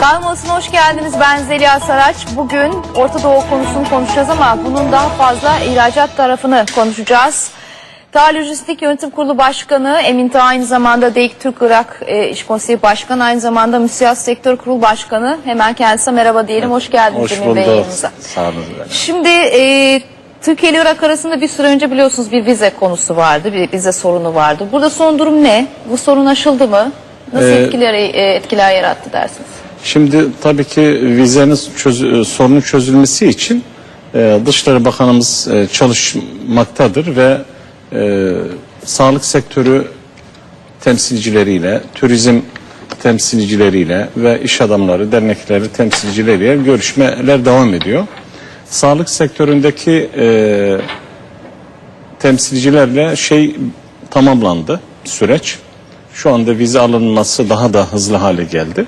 Kalmasına hoş geldiniz. Ben Zeliha Saraç. Bugün Orta Doğu konusunu konuşacağız ama bunun daha fazla ihracat tarafını konuşacağız. TAA Lojistik Yönetim Kurulu Başkanı Emin Tağ aynı zamanda DEİK Türk Irak e, İş Konseyi Başkanı aynı zamanda Müsiyat Sektör Kurulu Başkanı. Hemen kendisine merhaba diyelim. Hoş geldiniz Hoş Emin Bey bulduk. yayınımıza. Sağ olun. Şimdi e, Türkiye ile Irak arasında bir süre önce biliyorsunuz bir vize konusu vardı, bir vize sorunu vardı. Burada son durum ne? Bu sorun aşıldı mı? Nasıl Ee, etkiler, e, etkiler yarattı dersiniz? Şimdi tabii ki vizenin çözü, sorunun çözülmesi için e, Dışişleri Bakanımız e, çalışmaktadır ve e, sağlık sektörü temsilcileriyle, turizm temsilcileriyle ve iş adamları, dernekleri temsilcileriyle görüşmeler devam ediyor. Sağlık sektöründeki e, temsilcilerle şey tamamlandı süreç. Şu anda vize alınması daha da hızlı hale geldi.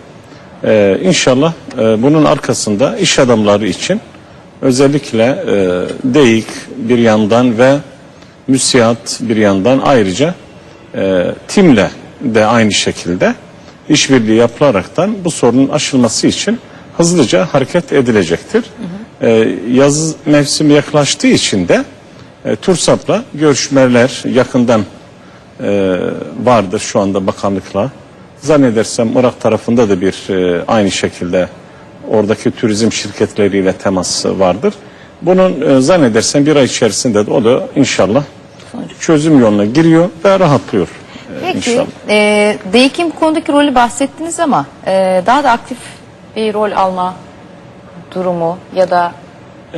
Ee, inşallah e, bunun arkasında iş adamları için özellikle e, DEİK bir yandan ve müsiyat bir yandan ayrıca e, TİM'le de aynı şekilde işbirliği yapılaraktan bu sorunun aşılması için hızlıca hareket edilecektir. Ee, yaz mevsimi yaklaştığı için de e, TURSAP'la görüşmeler yakından e, vardır şu anda bakanlıkla. Zannedersem Irak tarafında da bir e, aynı şekilde oradaki turizm şirketleriyle teması vardır. Bunun e, zannedersem bir ay içerisinde de o da inşallah çözüm yoluna giriyor ve rahatlıyor e, Peki, inşallah. e, DEİK'in bu konudaki rolü bahsettiniz ama e, daha da aktif bir rol alma durumu ya da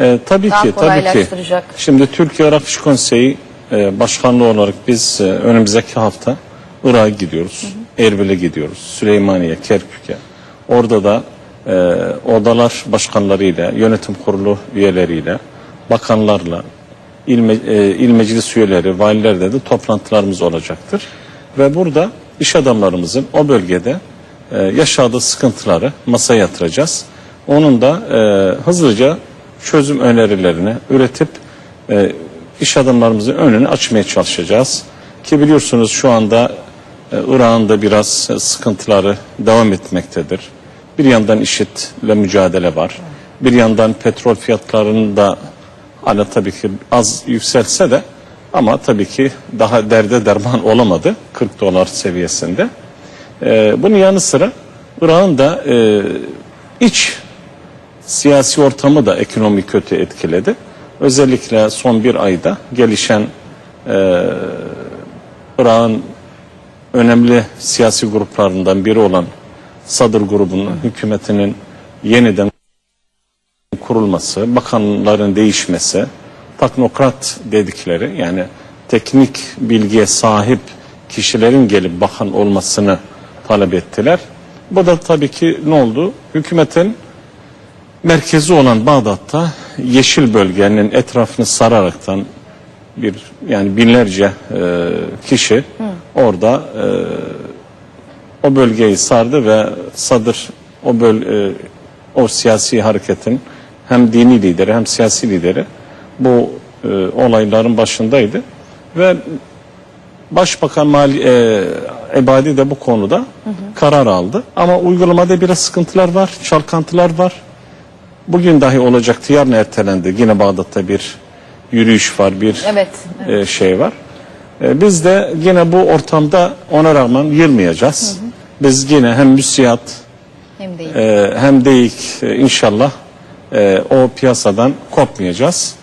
E, tabii Daha ki, tabii ki. kolaylaştıracak. Şimdi Türkiye Irak İş Konseyi e, başkanlığı olarak biz e, önümüzdeki hafta Irak'a gidiyoruz. Erbil'e gidiyoruz. Süleymaniye, Kerkük'e. Orada da e, odalar başkanlarıyla, yönetim kurulu üyeleriyle, bakanlarla, il, me- e, il meclis üyeleri, valilerle de toplantılarımız olacaktır. Ve burada iş adamlarımızın o bölgede e, yaşadığı sıkıntıları masaya yatıracağız. Onun da e, hızlıca çözüm önerilerini üretip e, iş adamlarımızın önünü açmaya çalışacağız. Ki biliyorsunuz şu anda Irak'ın da biraz e, sıkıntıları devam etmektedir. Bir yandan IŞİD'le mücadele var. Bir yandan petrol fiyatlarının da hala tabii ki az yükselse de ama tabii ki daha derde derman olamadı 40 dolar seviyesinde. E, bunun yanı sıra Irak'ın da e, iç siyasi ortamı da ekonomi kötü etkiledi. Özellikle son bir ayda gelişen e, Irak'ın önemli siyasi gruplarından biri olan Sadır grubunun hükümetinin yeniden kurulması, bakanların değişmesi, teknokrat dedikleri yani teknik bilgiye sahip kişilerin gelip bakan olmasını talep ettiler. Bu da tabii ki ne oldu? Hükümetin merkezi olan Bağdat'ta yeşil bölgenin etrafını sararaktan bir yani binlerce e, kişi orada e, o bölgeyi sardı ve Sadır o böl e, o siyasi hareketin hem dini lideri hem siyasi lideri bu e, olayların başındaydı ve Başbakan Mali, e, Ebadi de bu konuda karar aldı. Ama uygulamada biraz sıkıntılar var, çalkantılar var. Bugün dahi olacaktı, yarın ertelendi. Yine Bağdat'ta bir yürüyüş var, bir evet, e, şey var. E, biz de yine bu ortamda ona rağmen yılmayacağız. Biz yine hem müsiyat hem değil. e, hem deyik e, inşallah e, o piyasadan kopmayacağız.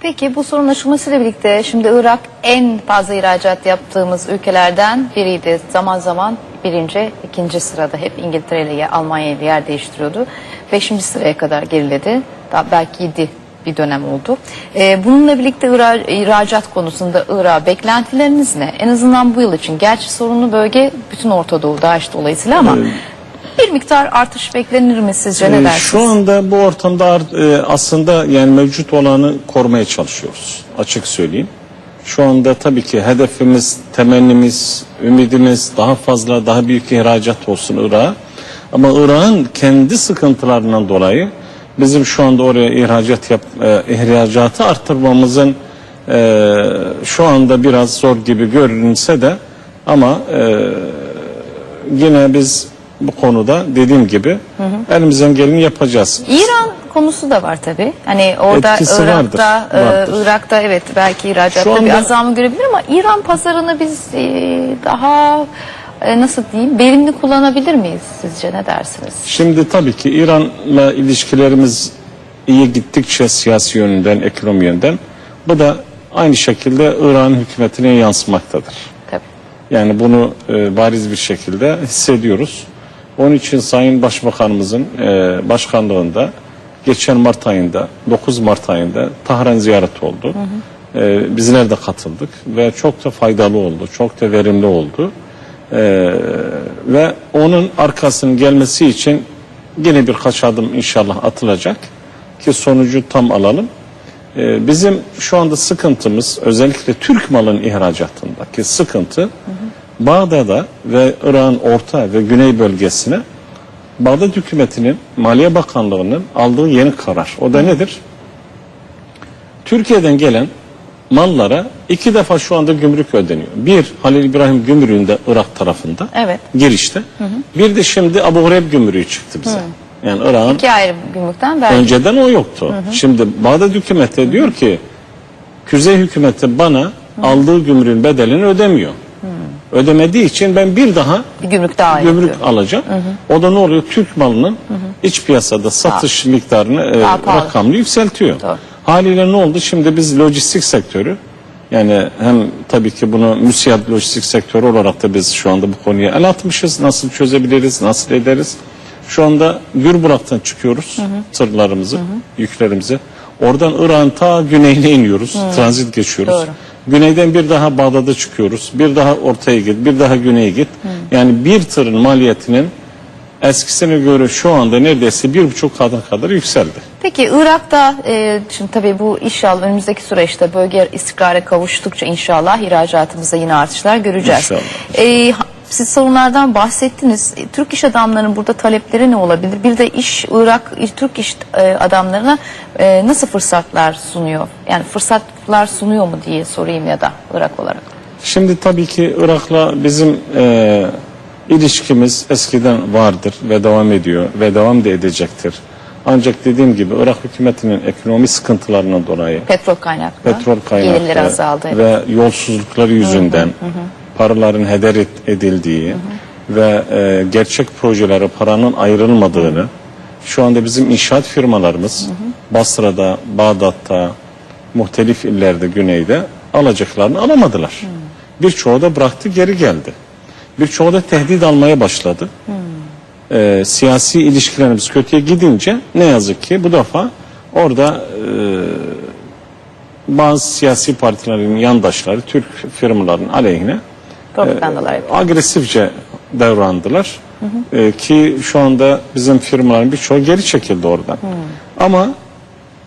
Peki bu sorun aşılmasıyla birlikte şimdi Irak en fazla ihracat yaptığımız ülkelerden biriydi. Zaman zaman birinci, ikinci sırada hep İngiltere ile ya- Almanya ile yer değiştiriyordu. Beşinci sıraya kadar geriledi. Daha belki yedi bir dönem oldu. Ee, bununla birlikte Irak, ihracat konusunda Irak beklentileriniz ne? En azından bu yıl için. Gerçi sorunlu bölge bütün Orta Doğu, DAEŞ dolayısıyla ama bir miktar artış beklenir mi sizce ne Ee, dersiniz? Şu anda bu ortamda e, aslında yani mevcut olanı korumaya çalışıyoruz. Açık söyleyeyim. Şu anda tabii ki hedefimiz, temennimiz, ümidimiz daha fazla, daha büyük ihracat olsun Irak'a. Ama Irak'ın kendi sıkıntılarından dolayı bizim şu anda oraya ihracat yap, e, ihracatı arttırmamızın e, şu anda biraz zor gibi görünse de ama e, yine biz bu konuda dediğim gibi elimizden geleni yapacağız. İran konusu da var tabii. Hani orada Etkisi Irak'ta, vardır, e, vardır. Irak'ta evet belki ihracatta Şu bir anda- azalma görebilir ama İran pazarını biz e, daha e, nasıl diyeyim verimli kullanabilir miyiz sizce ne dersiniz? Şimdi tabii ki İran'la ilişkilerimiz iyi gittikçe siyasi yönünden, ekonomi yönden bu da aynı şekilde İran hükümetine yansımaktadır. Tabii. Yani bunu e, bariz bir şekilde hissediyoruz. Onun için Sayın Başbakanımızın e, başkanlığında geçen Mart ayında 9 Mart ayında Tahran ziyareti oldu. E, bizler de katıldık ve çok da faydalı oldu. Çok da verimli oldu. E, ve onun arkasının gelmesi için yine birkaç adım inşallah atılacak ki sonucu tam alalım. Ee, Bizim şu anda sıkıntımız özellikle Türk malın ihracatındaki sıkıntı Bağdat'a ve İrak'ın orta ve güney bölgesine Bağdat hükümetinin Maliye Bakanlığı'nın aldığı yeni karar. O da nedir? Türkiye'den gelen mallara iki defa şu anda gümrük ödeniyor. Bir Halil İbrahim gümrüğünde Irak tarafında Evet. girişte. Bir de şimdi Abu Ghraib gümrüğü çıktı bize. Yani Irak'ın İki ayrı gümrükten vergi. Önceden o yoktu. Şimdi Bağdat hükümeti diyor ki Kuzey hükümeti bana aldığı gümrüğün bedelini ödemiyor. Ödemediği için ben bir daha bir gümrük daha gümrük alacağım. O da ne oluyor? Türk malının iç piyasada satış miktarını e, Daha pahalı. rakamını yükseltiyor. Doğru. Haliyle ne oldu? Şimdi biz lojistik sektörü yani hem tabii ki bunu müsiyat lojistik sektörü olarak da biz şu anda bu konuya el atmışız. Nasıl çözebiliriz, nasıl ederiz? Şu anda Gürburak'tan çıkıyoruz tırlarımızı, yüklerimizi. Oradan Irak'ın ta güneyine iniyoruz, transit geçiyoruz. Doğru. Güneyden bir daha Bağdat'a çıkıyoruz. Bir daha ortaya git, bir daha güneye git. Yani bir tırın maliyetinin eskisine göre şu anda neredeyse bir buçuk kadın kadar yükseldi. Peki Irak'ta e, şimdi tabii bu inşallah önümüzdeki süreçte bölge istikrara kavuştukça inşallah ihracatımızda yine artışlar göreceğiz. İnşallah. E, siz sorunlardan bahsettiniz. E, Türk iş adamlarının burada talepleri ne olabilir? Bir de iş Irak iş- Türk iş e, adamlarına e, nasıl fırsatlar sunuyor? Yani fırsatlar sunuyor mu diye sorayım ya da Irak olarak. Şimdi tabii ki Irak'la bizim e, ilişkimiz eskiden vardır ve devam ediyor ve devam da edecektir. Ancak dediğim gibi Irak hükümetinin ekonomi sıkıntılarından dolayı Petrol kaynaklı. petrol kaynaklı azaldı. evet. ve yolsuzlukları yüzünden paraların heder et- edildiği ve e, gerçek projelere paranın ayrılmadığını şu anda bizim inşaat firmalarımız Basra'da, Bağdat'ta, muhtelif illerde, güneyde alacaklarını alamadılar. Birçoğu da bıraktı geri geldi. Birçoğu da tehdit almaya başladı. E, siyasi ilişkilerimiz kötüye gidince ne yazık ki bu defa orada bazı siyasi partilerin yandaşları Türk firmaların aleyhine Propagandalar yapıyor. agresifçe davrandılar. Ee, ki şu anda bizim firmaların birçoğu geri çekildi oradan. Ama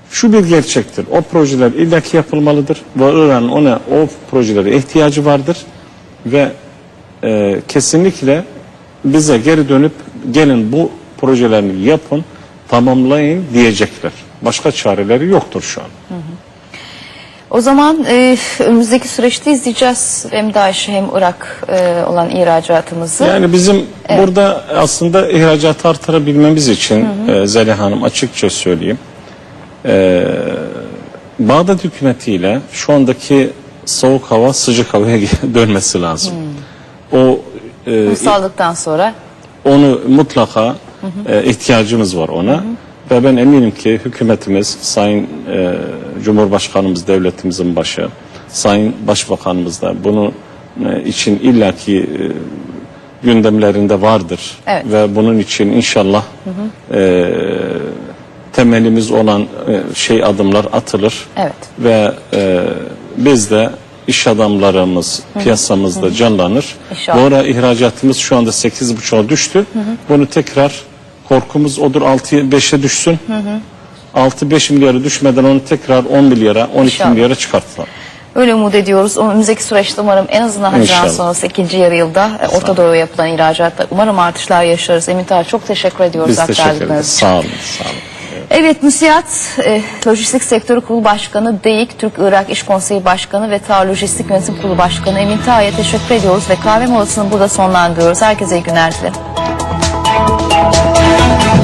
şu bir gerçektir. O projeler illaki yapılmalıdır. Ve İran'ın ona o projelere ihtiyacı vardır. Ve e, kesinlikle bize geri dönüp gelin bu projelerini yapın, tamamlayın diyecekler. Başka çareleri yoktur şu an. O zaman e, önümüzdeki süreçte izleyeceğiz hem DAEŞ hem Irak e, olan ihracatımızı. Yani bizim burada aslında ihracatı artırabilmemiz için e, Zeliha Hanım açıkça söyleyeyim. E, Bağdat hükümetiyle şu andaki soğuk hava sıcak havaya dönmesi lazım. O e, Ulusallıktan sonra onu mutlaka e, ihtiyacımız var ona. Ve ben eminim ki hükümetimiz, Sayın e, Cumhurbaşkanımız, devletimizin başı, Sayın Başbakanımız da bunu e, için illaki e, gündemlerinde vardır. Evet. Ve bunun için inşallah e, temelimiz olan e, şey adımlar atılır. Evet. Ve e, biz de iş adamlarımız piyasamızda canlanır. İnşallah. Ara ihracatımız şu anda 8,5'a düştü. Bunu tekrar korkumuz odur 6-5'e düşsün. 6-5 milyara düşmeden onu tekrar 10 milyara 12 İnşallah. milyara çıkartalım. öyle umut ediyoruz. Önümüzdeki süreçte umarım en azından Haziran İnşallah. sonrası ikinci yarı yılda e, Orta Doğu'ya yapılan ihracatta umarım artışlar yaşarız. Emin Tahir çok teşekkür ediyoruz Biz teşekkür ederiz. Sağ olun. Sağ olun. Evet Müsiyat e, Lojistik Sektörü Kurulu Başkanı DEİK Türk Irak İş Konseyi Başkanı ve TAA Lojistik Yönetim Kurulu Başkanı Emin Tahir'e teşekkür ediyoruz ve kahve molasını burada sonlandırıyoruz. Herkese iyi günler dilerim.